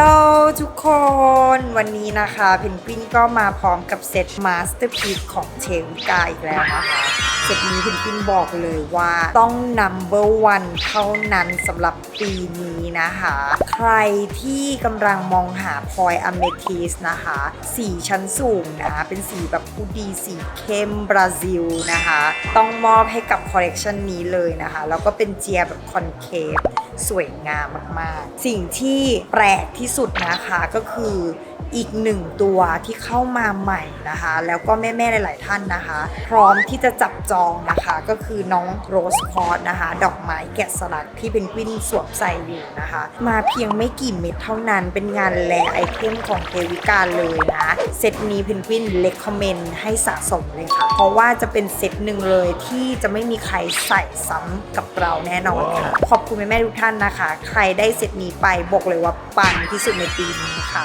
โหลทุกคนวันนี้นะคะเพนกวินก็มาพร้อมกับเซตมาสเตอร์พี e ของเชลกาอีกแล้วนะคะเซตนี้เพนกวินบอกเลยว่าต้อง number one เท่านั้นสำหรับปีนี้นะคะ ใครที่กำลังมองหาพลอยอเมทิสนะคะ สีชั้นสูงนะ เป็นสีแบบผู้ดีสีเข้มบราซิลนะคะ ต้องมอบให้กับคอลเลกชันนี้เลยนะคะ แล้วก็เป็นเจียแบบคอนเคฟ สวยงามมากๆ สิ่งที่แปลกที่สุดนะคะก็คืออีกหนึ่งตัวที่เข้ามาใหม่นะคะ แล้วก็แม่ ๆ หลาย ๆ ท่านนะคะ พร้อมที่จะจับจองนะคะก็คือน้องโรสพอร์ตนะคะ ดอกไม้แกะสลักที่เป็นกวินสวมใส่อยู่นะคะ มาเพียงไม่กี่เม็ดเท่านั้นเป็นงานแลไอเทมของเทวิกาเลยนะ เซตนี้เพนกวินเล c กคอมเมนต์ให้สะสมเลยค่ะ เพราะว่าจะเป็นเซตหนึ่งเลยที่จะไม่มีใครใส่ซ้ำกับเราแน่นอนค่ะขอบคุณแม่ ๆ ทุกท่านท่านนะคะ ใครได้เซตนี้ไปบอกเลยว่าปังที่สุดในปีนี้ค่ะ